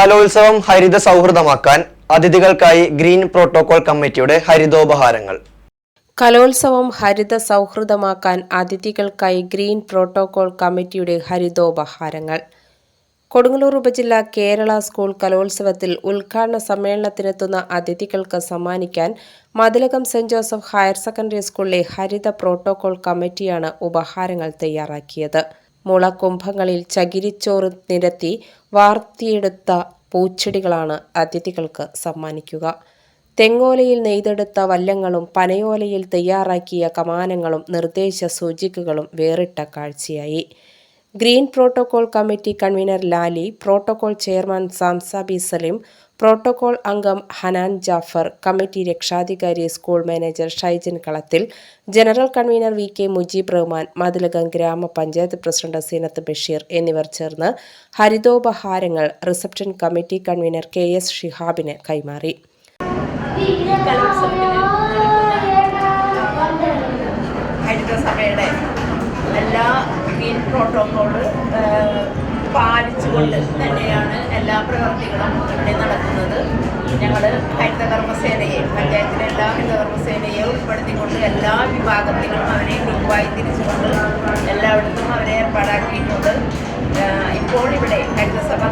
കലോത്സവം ഹരിത സൗഹൃദമാക്കാൻ അതിഥികൾക്കായി green protocol കമ്മിറ്റിയുടെ ഹരിതോപഹാരങ്ങൾ. കലോത്സവം ഹരിത സൗഹൃദമാക്കാൻ അതിഥികൾക്കായി ഗ്രീൻ പ്രോട്ടോകോൾ കമ്മിറ്റിയുടെ ഹരിതോപഹാരങ്ങൾ. കൊടുങ്ങല്ലൂർ ഉപജില്ല കേരള സ്കൂൾ കലോത്സവത്തിൽ ഉദ്ഘാടന സമ്മേളനത്തിനെത്തുന്ന അതിഥികൾക്ക് സമ്മാനിക്കാൻ Mathilakam saint Joseph higher secondary സ്കൂളിലെ ഹരിത പ്രോട്ടോകോൾ കമ്മിറ്റിയാണ് ഉപഹാരങ്ങൾ തയ്യാറാക്കിയത്. മുളകുംഭങ്ങളിൽ ചകിരിച്ചോറ് നിരത്തി വാർത്തിയെടുത്ത പൂച്ചെടികളാണ് അതിഥികൾക്ക് സമ്മാനിക്കുക. തെങ്ങോലയിൽ നെയ്തെടുത്ത വല്ലങ്ങളും പനയോലയിൽ തയ്യാറാക്കിയ കമാനങ്ങളും നിർദ്ദേശ സൂചികകളും വേറിട്ട കാഴ്ചയായി. Green protocol committee convener Lali protocol chairman Samsabi Saleem protocol അംഗം ഹനാൻ ജാഫർ കമ്മിറ്റി രക്ഷാധികാരി school manager Shaijan Kalathil general convener V K Mujeeb Rahman Mathilakam ഗ്രാമപഞ്ചായത്ത് പ്രസിഡന്റ് സീനത്ത് ബഷീർ എന്നിവർ ചേർന്ന് ഹരിതോപഹാരങ്ങൾ reception committee convener K S ഷിഹാബിന് കൈമാറി. പാലിച്ചുകൊണ്ട് തന്നെയാണ് എല്ലാ പ്രവർത്തികളും ഇവിടെ നടക്കുന്നത്. ഞങ്ങൾ ഹരിതകർമ്മസേനയെ പഞ്ചായത്തിലെ എല്ലാ ഹരിതകർമ്മസേനയെ ഉൾപ്പെടുത്തിക്കൊണ്ട് എല്ലാ വിഭാഗത്തിലും അവരെ ഗ്രൂപ്പായി തിരിച്ചുകൊണ്ട് എല്ലായിടത്തും അവരെ ഏർപ്പാടാക്കിയിട്ടുണ്ട്. ഇപ്പോൾ ഇവിടെ ഹരിതസഭ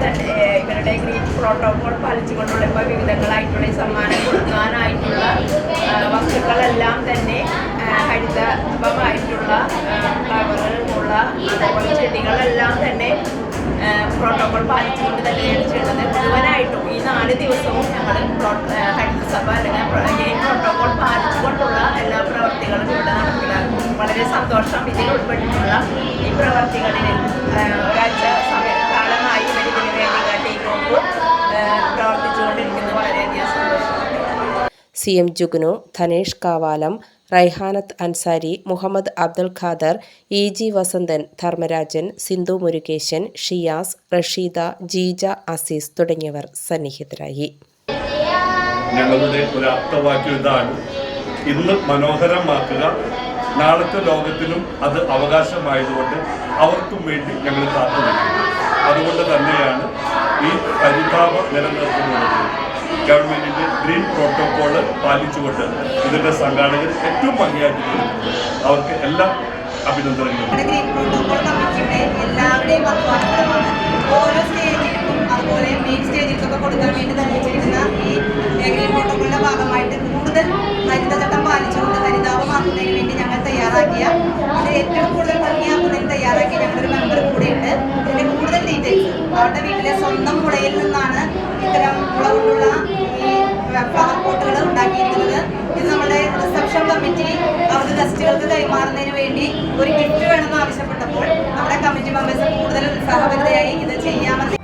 ഇവരുടെ ഗ്രീൻ പ്രോട്ടോകോൾ പാലിച്ചുകൊണ്ടുള്ള ഇപ്പോൾ വിവിധങ്ങളായിട്ടുള്ള സമ്മാനം കൊടുക്കാനായിട്ടുള്ള വസ്തുക്കളെല്ലാം തന്നെ ആഹ് പാലിച്ചുകൊണ്ട് തന്നെയാണ് ചെയ്യുന്നത്. മുഴുവനായിട്ടും ഈ നാല് ദിവസവും ഞങ്ങൾ ഹരിതസഭ അല്ലെങ്കിൽ പ്രോട്ടോകോൾ പാലിച്ചുകൊണ്ടുള്ള എല്ലാ പ്രവർത്തികളും ഇവിടെ വളരെ സന്തോഷം ഇതിൽ ഉൾപ്പെട്ടിട്ടുള്ള ഈ പ്രവർത്തികളിൽ ഒരാഴ്ച സമയകാലമായി ഇവരിതിനു വേണ്ടി ഈ പ്രവർത്തിച്ചുകൊണ്ടിരിക്കുന്നത് വളരെയധികം സന്തോഷമാണ് C M Jugnu Dhanesh Kavalam Raihanath Ansari Muhammad Abdul Khader E G Vasanthan Dharmarajan Sindhu Murukesan Shiyas Rasheeda Jeeja Azeez തുടങ്ങിയവർ സന്നിഹിതരായി. ഞങ്ങളുടെ ഒരു അർത്ഥവാക്യം ഇതാണ്. ഇന്ന് മനോഹരമാക്കുക. നാളത്തെ ലോകത്തിനും അത് അവകാശമായതുകൊണ്ട് അവർക്കും വേണ്ടി ഞങ്ങൾ കാത്തു അതുകൊണ്ട് തന്നെയാണ് ഈ പരിതാപ നിലനിർത്തുന്നത്. ഗവൺമെന്റിന്റെ ഗ്രീൻ പ്രോട്ടോകോൾ പാലിച്ചുകൊണ്ട് ഇതിന്റെ സംഘാടകർ ഏറ്റവും ഭംഗിയായിട്ട് അവർക്ക് എല്ലാ അഭിനന്ദനങ്ങളും. സ്റ്റേജിലും കൊടുക്കാൻ വേണ്ടി ഈ ഭാഗമായിട്ട് കൂടുതൽ ഹരിതചട്ടം പാലിച്ചുകൊണ്ട് ഹരിതാപമാക്കുന്നതിന് വേണ്ടി ഞങ്ങൾ തയ്യാറാക്കിയ ഇത് ഏറ്റവും കൂടുതൽ കൊണ്ടുള്ള ഫ്ലവർ പോട്ടുകൾ ഉണ്ടാക്കിയിരിക്കുന്നത്. ഇത് നമ്മുടെ റിസപ്ഷൻ കമ്മിറ്റി അവർക്ക് ഗസ്റ്റുകൾക്ക് കൈമാറുന്നതിന് വേണ്ടി ഒരു ഗിഫ്റ്റ് വേണമെന്ന് ആവശ്യപ്പെട്ടപ്പോൾ നമ്മുടെ കമ്മിറ്റി മെമ്പേഴ്സ് കൂടുതൽ ഉത്സാഹപരിതയായി ഇത് ചെയ്യാം